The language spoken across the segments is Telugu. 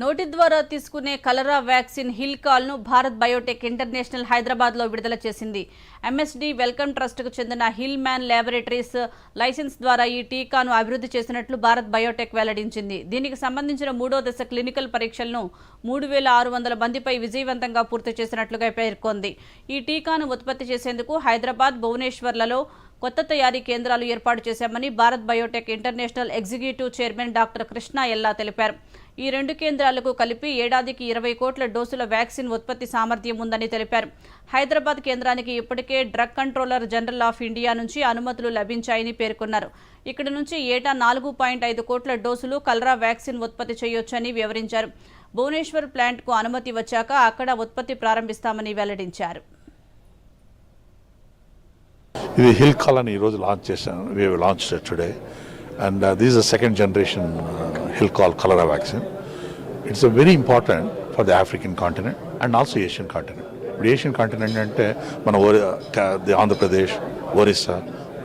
నోటి ద్వారా తీసుకునే కలరా వ్యాక్సిన్ హిల్ కాల్ను భారత్ బయోటెక్ ఇంటర్నేషనల్ హైదరాబాద్లో విడుదల చేసింది. ఎంఎస్డి వెల్కమ్ ట్రస్ట్కు చెందిన హిల్ మ్యాన్ ల్యాబొరేటరీస్ లైసెన్స్ ద్వారా ఈ టీకాను అభివృద్ధి చేసినట్లు భారత్ బయోటెక్ వెల్లడించింది. దీనికి సంబంధించిన మూడో దశ క్లినికల్ పరీక్షలను మూడు వేల ఆరు వందల మందిపై విజయవంతంగా పూర్తి చేసినట్లుగా పేర్కొంది. ఈ టీకాను ఉత్పత్తి చేసేందుకు హైదరాబాద్ భువనేశ్వర్లలో కొత్త తయారీ కేంద్రాలు ఏర్పాటు చేశామని Bharat Biotech international executive chairman doctor Krishna Ella తెలిపారు. ఈ రెండు కేంద్రాలకు కలిపి ఏడాదికి ఇరవై కోట్ల డోసుల వ్యాక్సిన్ ఉత్పత్తి సామర్థ్యం ఉందని తెలిపారు. హైదరాబాద్ కేంద్రానికి ఇప్పటికే drug controller general of India నుంచి అనుమతులు లభించాయని పేర్కొన్నారు. ఇక్కడ నుంచి ఏటా నాలుగు పాయింట్ ఐదు కోట్ల డోసులు కలరా వ్యాక్సిన్ ఉత్పత్తి చేయొచ్చని వివరించారు. భువనేశ్వర్ ప్లాంట్కు అనుమతి వచ్చాక అక్కడ ఉత్పత్తి ప్రారంభిస్తామని వెల్లడించారు. ఇది హిల్ కాలనీ ఈరోజు లాంచ్ చేశాను we launch today and this a second generation Hillchol cholera vaccine. It's a very important for the African continent and also Asian continent ఇప్పుడు ఏషియన్ కాంటినెంట్ అంటే మన ఒరి the Andhra Pradesh Orissa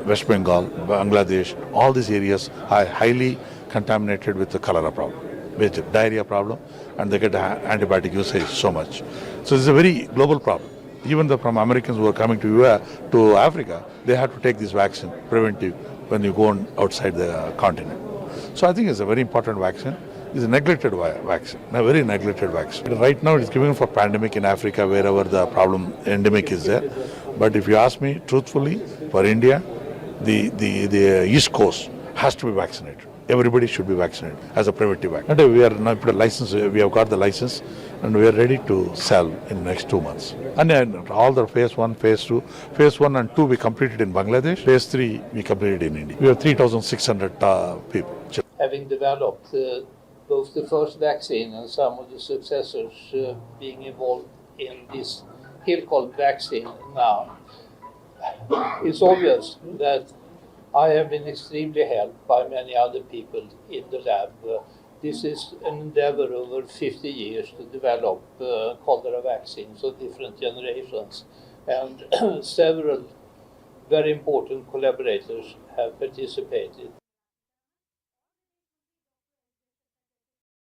West Bengal Bangladesh all these areas are highly contaminated with cholera problem problem, with diarrhea problem, and they get a- antibiotic usage so much. So it's a very global problem. Even the from Americans who are coming to US, to Africa, they have to take this vaccine preventive when you go on outside the continent. So I think it's a very important vaccine. It's a neglected vaccine, a very neglected vaccine. Right now, it's given for pandemic in Africa wherever the problem endemic is there. But if you ask me truthfully, for India, the the the East Coast has to be vaccinated. Everybody should be vaccinated as a preventive vaccine. And we are now put a license. We have got the license, and we are ready to sell in the next two months. And then all the phase one, phase two, phase one and two we completed in Bangladesh. Phase three we completed in India. We have three thousand six hundred uh, people. having developed uh, both the first vaccine and some of the successors uh, being involved in this Hillcol vaccine now, it's obvious that I have been extremely helped by many other people in the lab. Uh, this is an endeavor over 50 years to develop uh, cholera vaccines of different generations, and several very important collaborators have participated.